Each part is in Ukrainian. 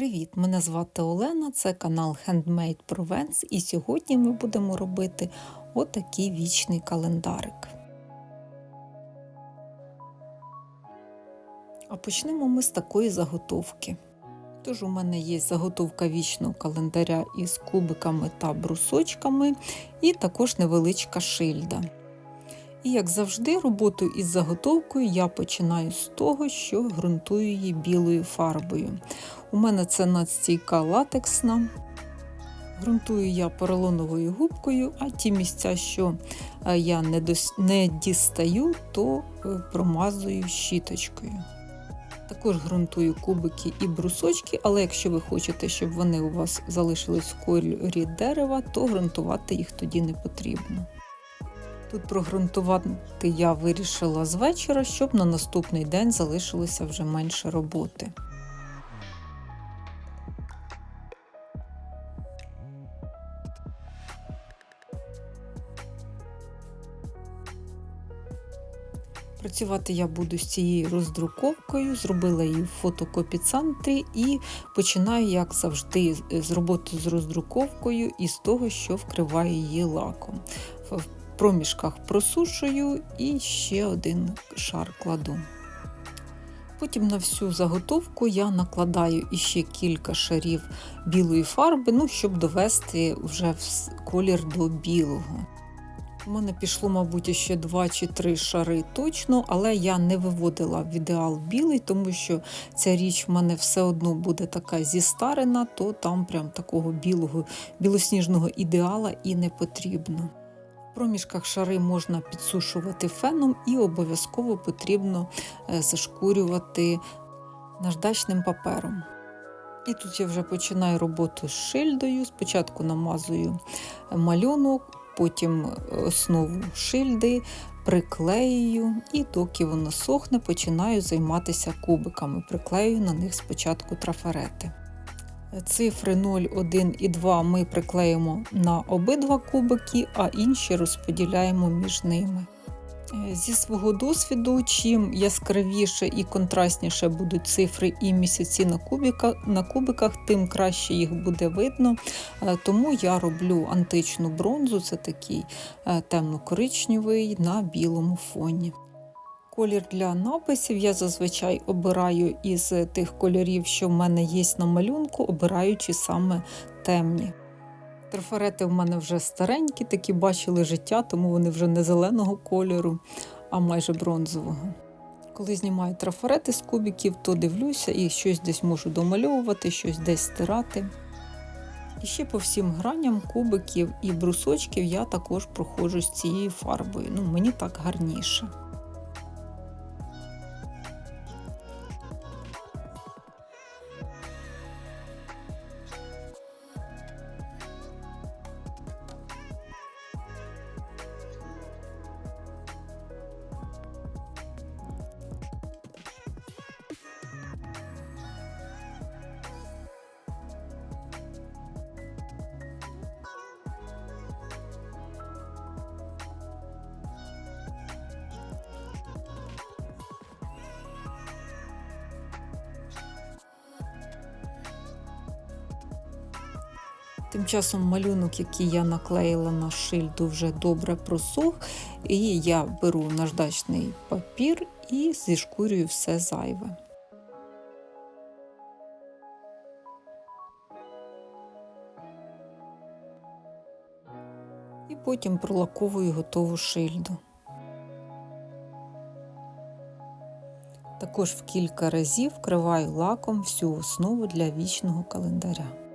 Привіт! Мене звати Олена, це канал Handmade Provence, і сьогодні ми будемо робити отакий вічний календарик. А почнемо ми з такої заготовки. Тож у мене є заготовка вічного календаря із кубиками та брусочками, і також невеличка шильда. І, як завжди, роботу із заготовкою я починаю з того, що ґрунтую її білою фарбою. У мене це надстійка латексна. Грунтую я поролоновою губкою, а ті місця, що е, я не, дос... не дістаю, то е, промазую щіточкою. Також ґрунтую кубики і брусочки, але якщо ви хочете, щоб вони у вас залишились в кольорі дерева, то ґрунтувати їх тоді не потрібно. Тут прогрунтувати я вирішила з вечора, щоб на наступний день залишилося вже менше роботи. Працювати я буду з цією роздруковкою, зробила її в фотокопіцентрі і починаю, як завжди, з роботи з роздруковкою і з того, що вкриваю її лаком. Проміжках просушую і ще один шар кладу. Потім на всю заготовку я накладаю іще кілька шарів білої фарби, ну, щоб довести вже колір до білого. У мене пішло, мабуть, ще 2 чи 3 шари точно, але я не виводила в ідеал білий, тому що ця річ в мене все одно буде така зістарена, то там прям такого білого, білосніжного ідеала і не потрібно. В проміжках шари можна підсушувати феном і обов'язково потрібно е, зашкурювати наждачним папером. І тут я вже починаю роботу з шильдою. Спочатку намазую малюнок, потім основу шильди, приклеюю, і доки воно сохне, починаю займатися кубиками. Приклею на них спочатку трафарети. Цифри 0, 1 і 2 ми приклеїмо на обидва кубики, а інші розподіляємо між ними. Е, зі свого досвіду, чим яскравіше і контрастніше будуть цифри і місяці на кубиках, на кубиках, тим краще їх буде видно. Е, тому я роблю античну бронзу, це такий е, темно-коричневий на білому фоні. Колір для написів я зазвичай обираю із тих кольорів, що в мене є на малюнку, обираючи саме темні. Трафарети в мене вже старенькі, такі бачили життя, тому вони вже не зеленого кольору, а майже бронзового. Коли знімаю трафарети з кубиків, то дивлюся і щось десь можу домальовувати, щось десь стирати. І ще по всім граням кубиків і брусочків я також проходжу з цією фарбою. Ну, Мені так гарніше. Тим часом малюнок, який я наклеїла на шильду, вже добре просух, і я беру наждачний папір і зішкурюю все зайве. І потім пролаковую готову шильду. Також в кілька разів вкриваю лаком всю основу для вічного календаря.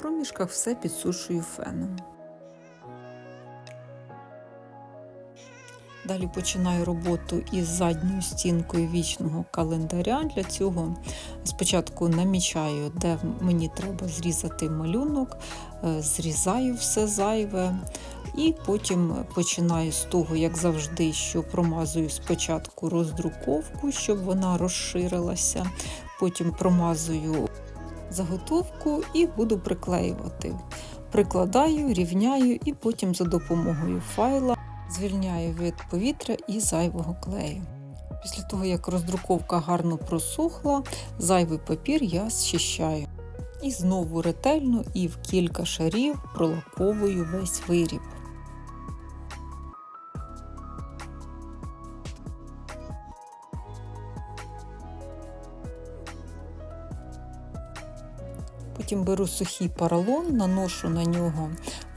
Проміжках все підсушую феном. Далі починаю роботу із задньою стінкою вічного календаря. Для цього спочатку намічаю, де мені треба зрізати малюнок, е, зрізаю все зайве, і потім починаю з того, як завжди, що промазую спочатку роздруковку, щоб вона розширилася, потім промазую заготовку і буду приклеювати. прикладаю, рівняю і потім за допомогою файла звільняю від повітря і зайвого клею. Після того, як роздруковка гарно просохла, зайвий папір я зчищаю. І знову ретельно і в кілька шарів пролаковую весь виріб. Потім беру сухий поролон, наношу на нього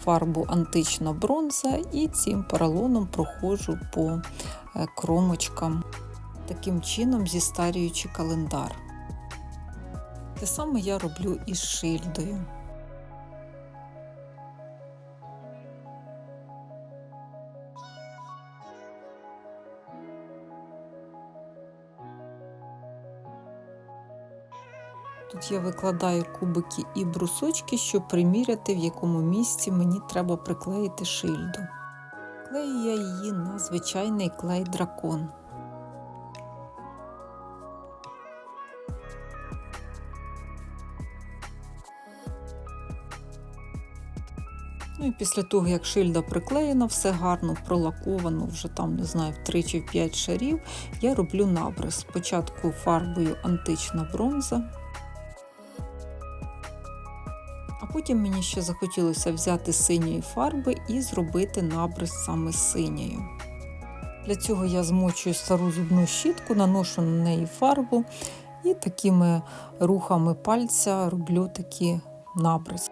фарбу антична бронза і цим поролоном проходжу по е, кромочкам, таким чином зістарюючи календар. Те саме я роблю із шильдою. Тут я викладаю кубики і брусочки, щоб приміряти, в якому місці мені треба приклеїти шильду. Клею я її на звичайний клей дракон. Ну і після того, як шильда приклеєна, все гарно пролаковано, вже там, не знаю, в 3 чи в 5 шарів, я роблю набрис. Спочатку фарбою антична бронза. Потім мені ще захотілося взяти синьої фарби і зробити набрис саме синьою. Для цього я змочую стару зубну щітку, наношу на неї фарбу і такими рухами пальця роблю такі набрис.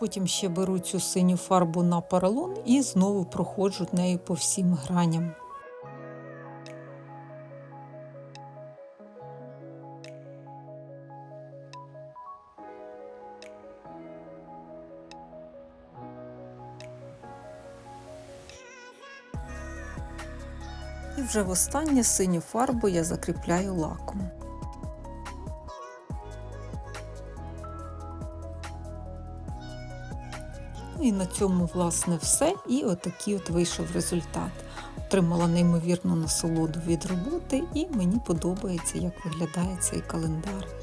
Потім ще беру цю синю фарбу на поролон і знову проходжу нею по всім граням. І вже востаннє синю фарбу я закріпляю лаком. І на цьому, власне, все. І отакий от вийшов результат. Отримала неймовірну насолоду від роботи, і мені подобається, як виглядає цей календарик.